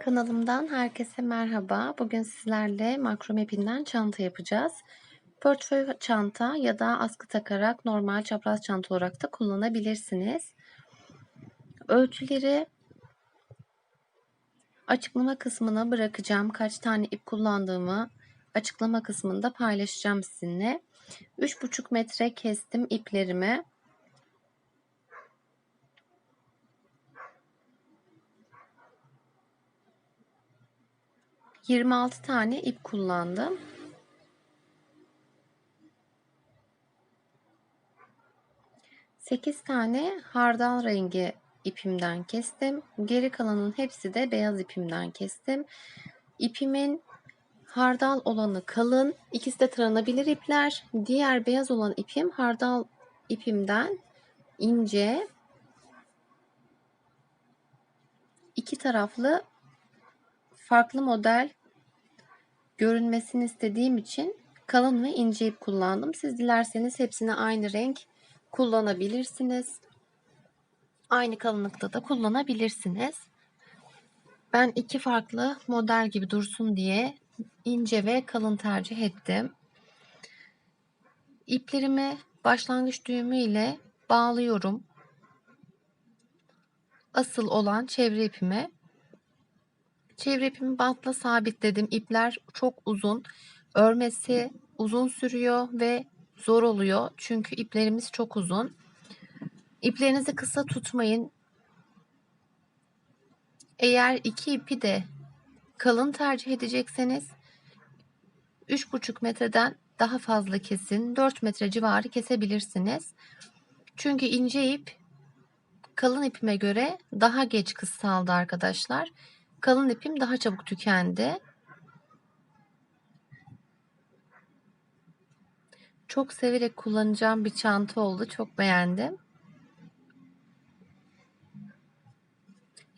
Kanalımdan herkese merhaba. Bugün sizlerle makrom ipinden çanta yapacağız. Portföy çanta ya da askı takarak normal çapraz çanta olarak da kullanabilirsiniz. Ölçüleri açıklama kısmına bırakacağım. Kaç tane ip kullandığımı açıklama kısmında paylaşacağım sizinle. 3,5 metre kestim iplerimi. 26 tane ip kullandım. Sekiz tane hardal rengi ipimden kestim. Geri kalanın hepsi de beyaz ipimden kestim. İpimin hardal olanı kalın. İkisi de taranabilir ipler. Diğer beyaz olan ipim hardal ipimden ince. iki taraflı farklı model görünmesini istediğim için kalın ve ince ip kullandım. Siz dilerseniz hepsini aynı renk kullanabilirsiniz. Aynı kalınlıkta da kullanabilirsiniz. Ben iki farklı model gibi dursun diye ince ve kalın tercih ettim. İplerimi başlangıç düğümü ile bağlıyorum. Asıl olan çevre ipime Çevre ipimi bantla sabitledim. İpler çok uzun. Örmesi uzun sürüyor ve zor oluyor. Çünkü iplerimiz çok uzun. İplerinizi kısa tutmayın. Eğer iki ipi de kalın tercih edecekseniz 3,5 metreden daha fazla kesin. 4 metre civarı kesebilirsiniz. Çünkü ince ip kalın ipime göre daha geç kısaldı arkadaşlar. Kalın ipim daha çabuk tükendi. Çok severek kullanacağım bir çanta oldu. Çok beğendim.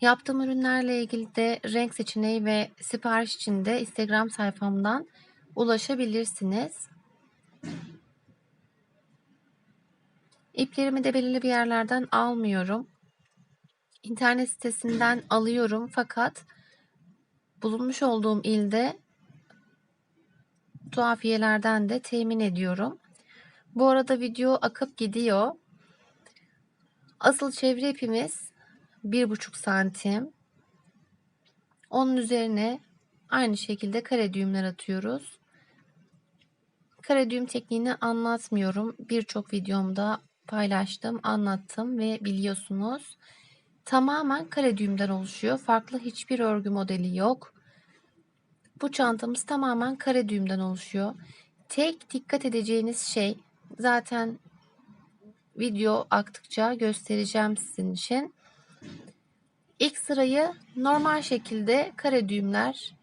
Yaptığım ürünlerle ilgili de renk seçeneği ve sipariş için de Instagram sayfamdan ulaşabilirsiniz. İplerimi de belirli bir yerlerden almıyorum. İnternet sitesinden alıyorum fakat bulunmuş olduğum ilde tuhafiyelerden de temin ediyorum. Bu arada video akıp gidiyor. Asıl çevre ipimiz 1,5 santim. Onun üzerine aynı şekilde kare düğümler atıyoruz. Kare düğüm tekniğini anlatmıyorum. Birçok videomda paylaştım, anlattım ve biliyorsunuz. Tamamen kare düğümden oluşuyor. Farklı hiçbir örgü modeli yok. Bu çantamız tamamen kare düğümden oluşuyor. Tek dikkat edeceğiniz şey zaten video aktıkça göstereceğim sizin için. İlk sırayı normal şekilde kare düğümler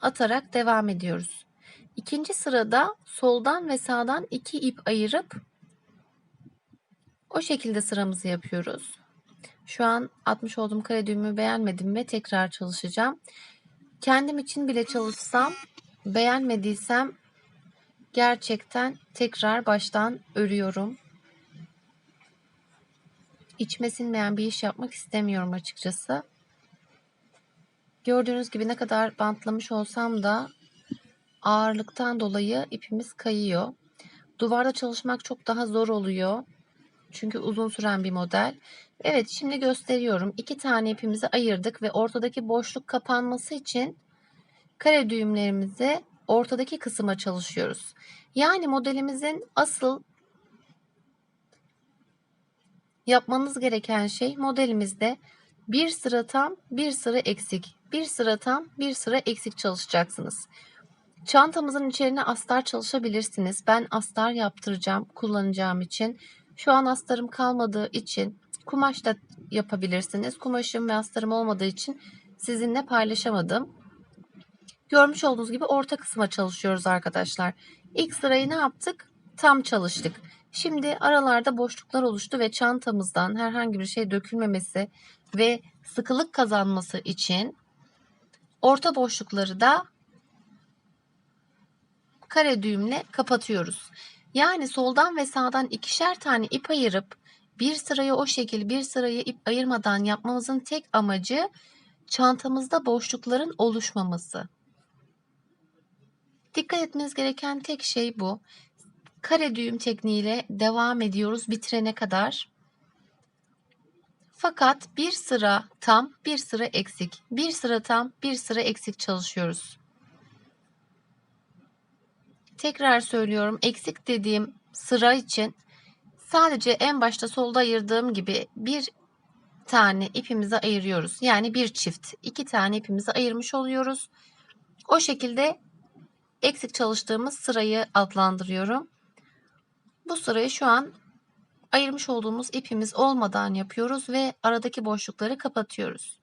atarak devam ediyoruz. İkinci sırada soldan ve sağdan iki ip ayırıp o şekilde sıramızı yapıyoruz. Şu an atmış olduğum kare düğümü beğenmedim ve tekrar çalışacağım. Kendim için bile çalışsam beğenmediysem gerçekten tekrar baştan örüyorum. İçime sinmeyen bir iş yapmak istemiyorum açıkçası. Gördüğünüz gibi ne kadar bantlamış olsam da ağırlıktan dolayı ipimiz kayıyor. Duvarda çalışmak çok daha zor oluyor. Çünkü uzun süren bir model. Evet şimdi gösteriyorum. İki tane ipimizi ayırdık ve ortadaki boşluk kapanması için kare düğümlerimizi ortadaki kısma çalışıyoruz. Yani modelimizin asıl yapmanız gereken şey modelimizde bir sıra tam bir sıra eksik. Bir sıra tam bir sıra eksik çalışacaksınız. Çantamızın içerine astar çalışabilirsiniz. Ben astar yaptıracağım kullanacağım için. Şu an astarım kalmadığı için kumaş da yapabilirsiniz. Kumaşım ve astarım olmadığı için sizinle paylaşamadım. Görmüş olduğunuz gibi orta kısma çalışıyoruz arkadaşlar. İlk sırayı ne yaptık? Tam çalıştık. Şimdi aralarda boşluklar oluştu ve çantamızdan herhangi bir şey dökülmemesi ve sıkılık kazanması için orta boşlukları da kare düğümle kapatıyoruz. Yani soldan ve sağdan ikişer tane ip ayırıp bir sırayı o şekil bir sırayı ip ayırmadan yapmamızın tek amacı çantamızda boşlukların oluşmaması. Dikkat etmeniz gereken tek şey bu. Kare düğüm tekniğiyle devam ediyoruz bitirene kadar. Fakat bir sıra tam, bir sıra eksik. Bir sıra tam, bir sıra eksik çalışıyoruz. Tekrar söylüyorum. Eksik dediğim sıra için sadece en başta solda ayırdığım gibi bir tane ipimizi ayırıyoruz. Yani bir çift. iki tane ipimizi ayırmış oluyoruz. O şekilde eksik çalıştığımız sırayı adlandırıyorum. Bu sırayı şu an ayırmış olduğumuz ipimiz olmadan yapıyoruz ve aradaki boşlukları kapatıyoruz.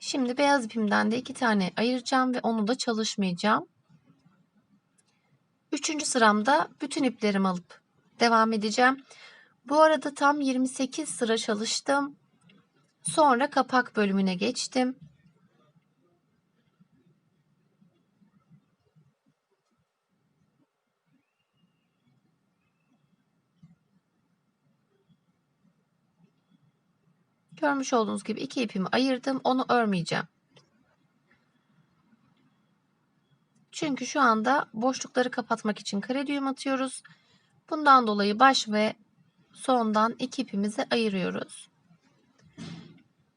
Şimdi beyaz ipimden de iki tane ayıracağım ve onu da çalışmayacağım. Üçüncü sıramda bütün iplerimi alıp devam edeceğim. Bu arada tam 28 sıra çalıştım. Sonra kapak bölümüne geçtim. Görmüş olduğunuz gibi iki ipimi ayırdım. Onu örmeyeceğim. Çünkü şu anda boşlukları kapatmak için kare düğüm atıyoruz. Bundan dolayı baş ve sondan iki ipimizi ayırıyoruz.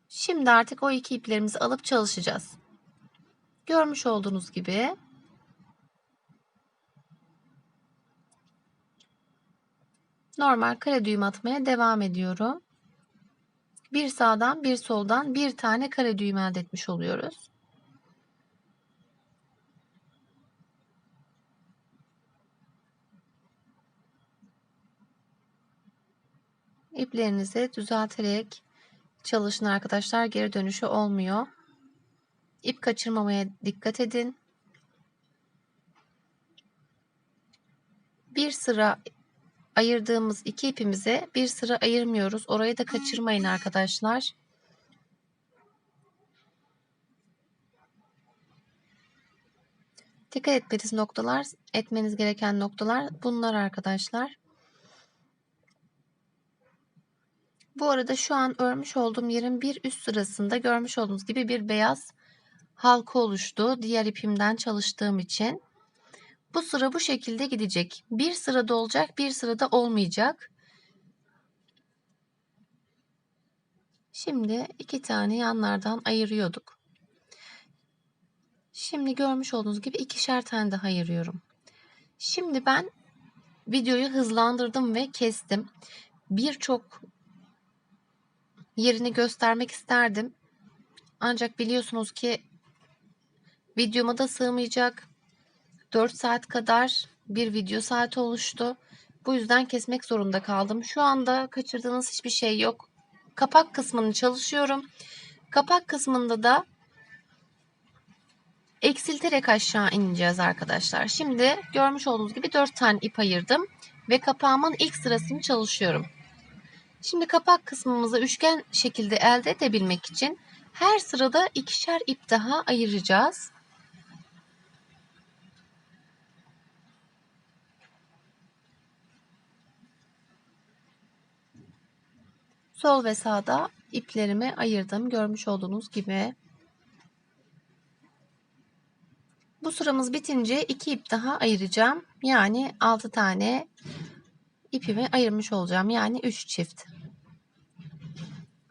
Şimdi artık o iki iplerimizi alıp çalışacağız. Görmüş olduğunuz gibi normal kare düğüm atmaya devam ediyorum. Bir sağdan bir soldan bir tane kare düğüm elde etmiş oluyoruz. İplerinizi düzelterek çalışın arkadaşlar. Geri dönüşü olmuyor. İp kaçırmamaya dikkat edin. Bir sıra ayırdığımız iki ipimize bir sıra ayırmıyoruz. Orayı da kaçırmayın arkadaşlar. Dikkat etmeniz noktalar, etmeniz gereken noktalar bunlar arkadaşlar. Bu arada şu an örmüş olduğum yerin bir üst sırasında görmüş olduğunuz gibi bir beyaz halka oluştu. Diğer ipimden çalıştığım için. Bu sıra bu şekilde gidecek. Bir sırada olacak, bir sırada olmayacak. Şimdi iki tane yanlardan ayırıyorduk. Şimdi görmüş olduğunuz gibi ikişer tane daha ayırıyorum. Şimdi ben videoyu hızlandırdım ve kestim. Birçok yerini göstermek isterdim. Ancak biliyorsunuz ki videoma da sığmayacak. 4 saat kadar bir video saati oluştu. Bu yüzden kesmek zorunda kaldım. Şu anda kaçırdığınız hiçbir şey yok. Kapak kısmını çalışıyorum. Kapak kısmında da eksilterek aşağı ineceğiz arkadaşlar. Şimdi görmüş olduğunuz gibi 4 tane ip ayırdım ve kapağımın ilk sırasını çalışıyorum. Şimdi kapak kısmımızı üçgen şekilde elde edebilmek için her sırada ikişer ip daha ayıracağız. Sol ve sağda iplerimi ayırdım. Görmüş olduğunuz gibi. Bu sıramız bitince iki ip daha ayıracağım. Yani 6 tane ipimi ayırmış olacağım. Yani 3 çift.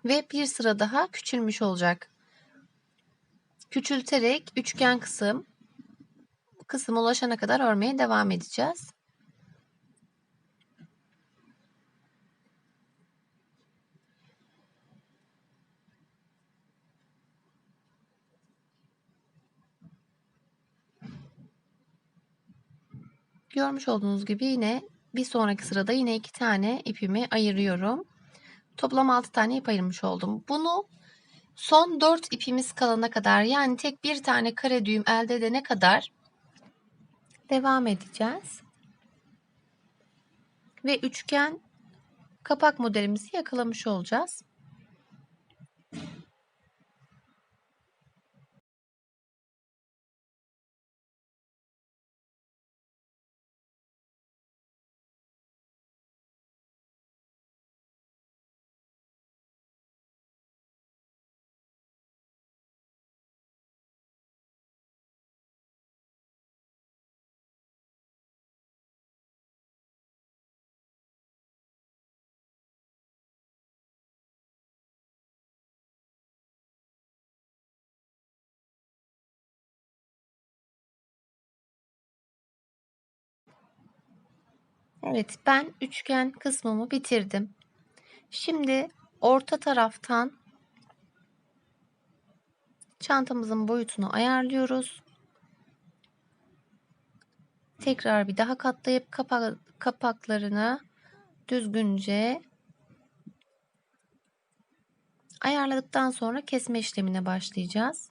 Ve bir sıra daha küçülmüş olacak. Küçülterek üçgen kısım kısım ulaşana kadar örmeye devam edeceğiz. Görmüş olduğunuz gibi yine bir sonraki sırada yine iki tane ipimi ayırıyorum. Toplam 6 tane ip ayırmış oldum. Bunu son 4 ipimiz kalana kadar yani tek bir tane kare düğüm elde edene kadar devam edeceğiz. Ve üçgen kapak modelimizi yakalamış olacağız. Evet ben üçgen kısmımı bitirdim. Şimdi orta taraftan çantamızın boyutunu ayarlıyoruz. Tekrar bir daha katlayıp kapak, kapaklarını düzgünce ayarladıktan sonra kesme işlemine başlayacağız.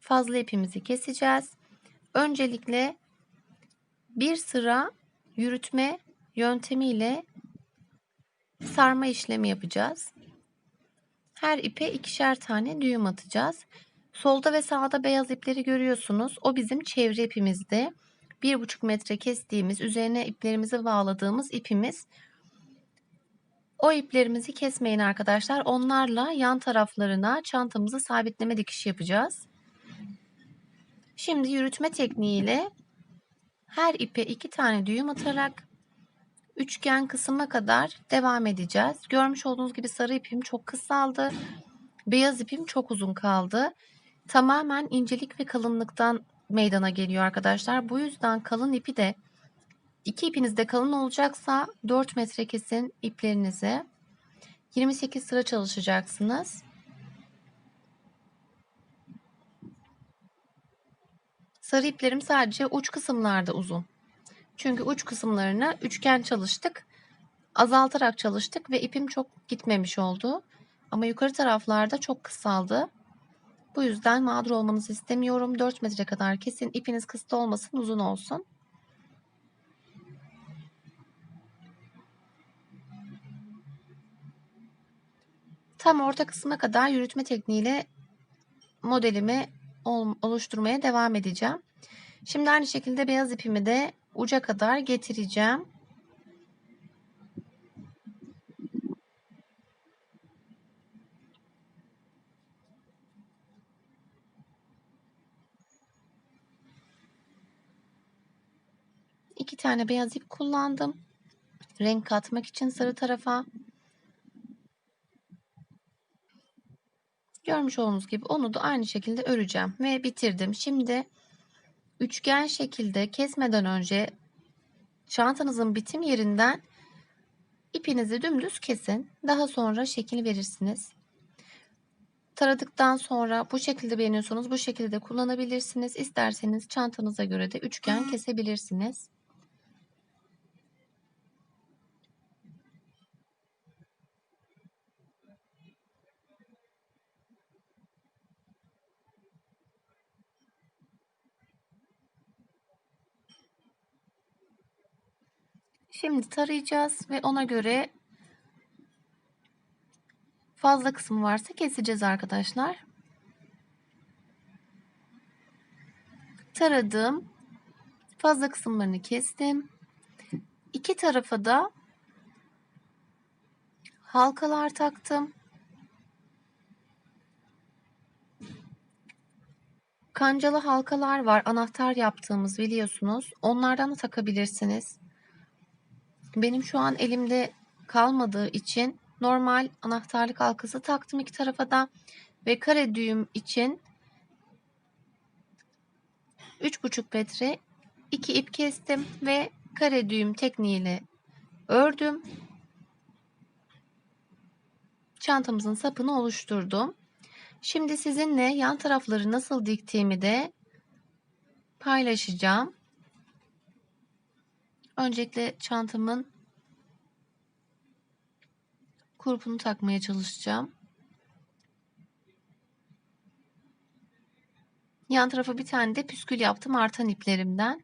Fazla ipimizi keseceğiz. Öncelikle bir sıra yürütme yöntemiyle sarma işlemi yapacağız. Her ipe ikişer tane düğüm atacağız. Solda ve sağda beyaz ipleri görüyorsunuz. O bizim çevre ipimizdi. 1,5 metre kestiğimiz, üzerine iplerimizi bağladığımız ipimiz. O iplerimizi kesmeyin arkadaşlar. Onlarla yan taraflarına çantamızı sabitleme dikişi yapacağız. Şimdi yürütme tekniğiyle her ipe iki tane düğüm atarak üçgen kısma kadar devam edeceğiz. Görmüş olduğunuz gibi sarı ipim çok kısaldı. Beyaz ipim çok uzun kaldı. Tamamen incelik ve kalınlıktan meydana geliyor arkadaşlar. Bu yüzden kalın ipi de iki ipiniz de kalın olacaksa 4 metre kesin iplerinizi. 28 sıra çalışacaksınız. Sarı iplerim sadece uç kısımlarda uzun. Çünkü uç kısımlarını üçgen çalıştık. Azaltarak çalıştık ve ipim çok gitmemiş oldu. Ama yukarı taraflarda çok kısaldı. Bu yüzden mağdur olmanızı istemiyorum. 4 metre kadar kesin. İpiniz kısa olmasın, uzun olsun. Tam orta kısma kadar yürütme tekniğiyle modelimi oluşturmaya devam edeceğim. Şimdi aynı şekilde beyaz ipimi de uca kadar getireceğim. İki tane beyaz ip kullandım. Renk katmak için sarı tarafa. Görmüş olduğunuz gibi onu da aynı şekilde öreceğim ve bitirdim. Şimdi üçgen şekilde kesmeden önce çantanızın bitim yerinden ipinizi dümdüz kesin. Daha sonra şekil verirsiniz. Taradıktan sonra bu şekilde beğeniyorsanız bu şekilde kullanabilirsiniz. İsterseniz çantanıza göre de üçgen kesebilirsiniz. Şimdi tarayacağız ve ona göre fazla kısım varsa keseceğiz arkadaşlar. Taradım. Fazla kısımlarını kestim. İki tarafa da halkalar taktım. Kancalı halkalar var. Anahtar yaptığımız biliyorsunuz. Onlardan da takabilirsiniz. Benim şu an elimde kalmadığı için normal anahtarlık halkası taktım iki tarafa da ve kare düğüm için 3,5 metre iki ip kestim ve kare düğüm tekniğiyle ördüm. Çantamızın sapını oluşturdum. Şimdi sizinle yan tarafları nasıl diktiğimi de paylaşacağım. Öncelikle çantamın kurpunu takmaya çalışacağım. Yan tarafa bir tane de püskül yaptım artan iplerimden.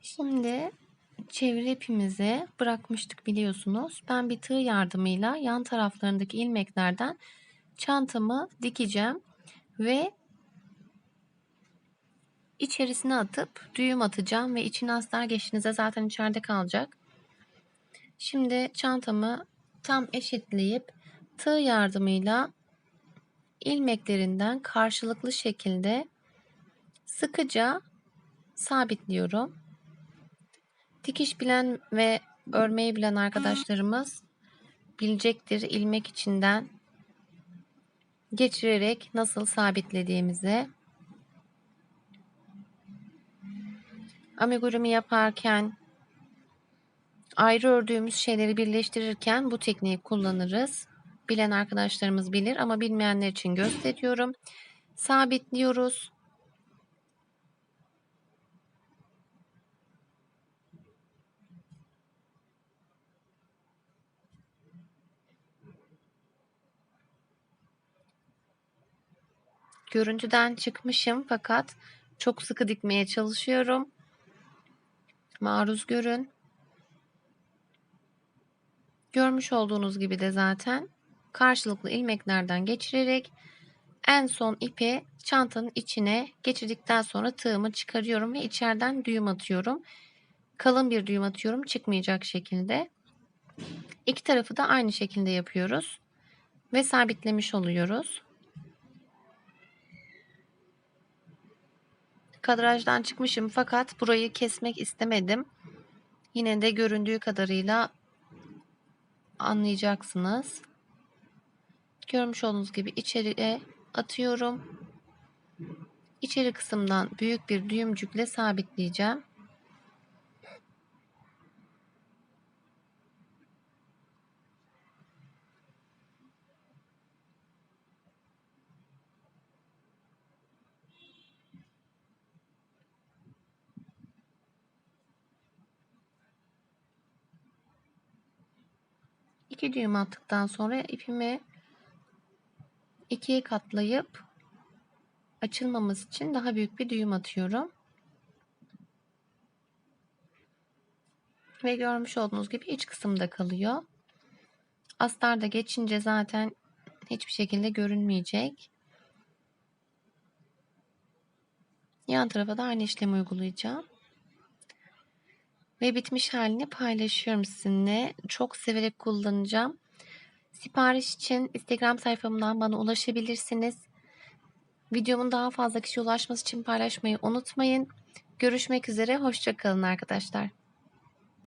Şimdi çevre ipimizi bırakmıştık biliyorsunuz. Ben bir tığ yardımıyla yan taraflarındaki ilmeklerden çantamı dikeceğim ve içerisine atıp düğüm atacağım ve içine astar geçtiğinizde zaten içeride kalacak. Şimdi çantamı tam eşitleyip tığ yardımıyla ilmeklerinden karşılıklı şekilde sıkıca sabitliyorum. Dikiş bilen ve örmeyi bilen arkadaşlarımız bilecektir ilmek içinden geçirerek nasıl sabitlediğimizi. Amigurumi yaparken ayrı ördüğümüz şeyleri birleştirirken bu tekniği kullanırız. Bilen arkadaşlarımız bilir ama bilmeyenler için gösteriyorum. Sabitliyoruz. Görüntüden çıkmışım fakat çok sıkı dikmeye çalışıyorum. Maruz görün. Görmüş olduğunuz gibi de zaten karşılıklı ilmeklerden geçirerek en son ipi çantanın içine geçirdikten sonra tığımı çıkarıyorum ve içeriden düğüm atıyorum. Kalın bir düğüm atıyorum çıkmayacak şekilde. İki tarafı da aynı şekilde yapıyoruz ve sabitlemiş oluyoruz. Kadrajdan çıkmışım fakat burayı kesmek istemedim. Yine de göründüğü kadarıyla anlayacaksınız. Görmüş olduğunuz gibi içeriye atıyorum. İçeri kısımdan büyük bir düğümcükle sabitleyeceğim. İki düğüm attıktan sonra ipimi ikiye katlayıp açılmaması için daha büyük bir düğüm atıyorum. Ve görmüş olduğunuz gibi iç kısımda kalıyor. Astar da geçince zaten hiçbir şekilde görünmeyecek. Yan tarafa da aynı işlemi uygulayacağım. Ve bitmiş halini paylaşıyorum sizinle. Çok severek kullanacağım. Sipariş için Instagram sayfamdan bana ulaşabilirsiniz. Videomun daha fazla kişi ulaşması için paylaşmayı unutmayın. Görüşmek üzere. Hoşçakalın arkadaşlar.